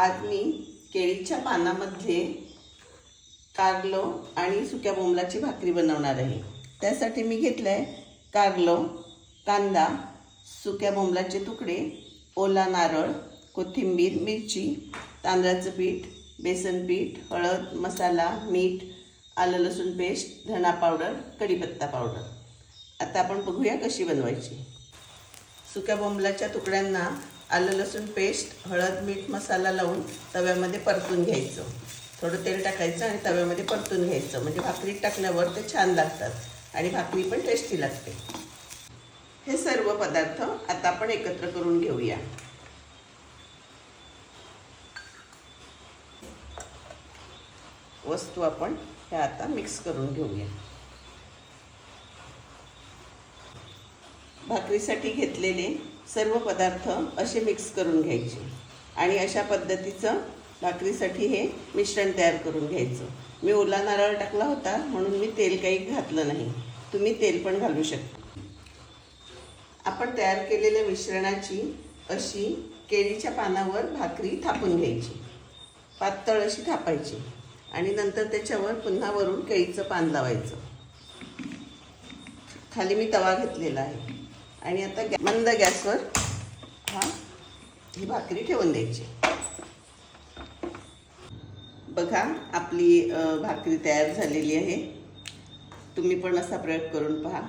आज मी केळीच्या पानामध्ये कारलो आणि सुक्या बोंबलाची भाकरी बनवणार आहे. त्यासाठी मी घेतलं आहे कारलो कांदा सुक्या बोंबलाचे तुकडे ओला नारळ कोथिंबीर मिरची तांदळाचं पीठ बेसन पीठ हळद मसाला मीठ आलं लसूण पेस्ट धणा पावडर कढीपत्ता पावडर. आता आपण बघूया कशी बनवायची. सुक्या बोंबलाच्या तुकड्यांना आलं लसूण पेस्ट हळद मीठ मसाला लावून तव्यामध्ये परतून घ्यायचं. थोडं तेल टाकायचं आणि तव्यामध्ये परतून घ्यायचं. म्हणजे भाकरीत टाकल्यावर ते छान लागतात आणि भाकरी पण टेस्टी लागते. हे सर्व पदार्थ आता आपण एकत्र करून घेऊया. वस्तू आपण ह्या आता मिक्स करून घेऊया. भाकरीसाठी घेतलेले सर्व पदार्थ असे मिक्स करून घ्यायचे. आणि अशा पद्धतीचं भाकरीसाठी हे मिश्रण तयार करून घ्यायचं. मी ओला नारळ टाकला होता म्हणून मी तेल काही घातलं नाही. तुम्ही तेल पण घालू शकता. आपण तयार केलेल्या मिश्रणाची अशी केळीच्या पानावर भाकरी थापून घ्यायची. पातळ अशी थापायची. आणि नंतर त्याच्यावर पुन्हा वरून केळीचं पान लावायचं. खाली मी तवा घेतलेला आहे. आणि आता गॅ मंद गॅसवर हा ही भाकरी ठेवून द्यायची. बघा आपली भाकरी तयार झालेली आहे. तुम्ही पण असा प्रयोग करून पहा.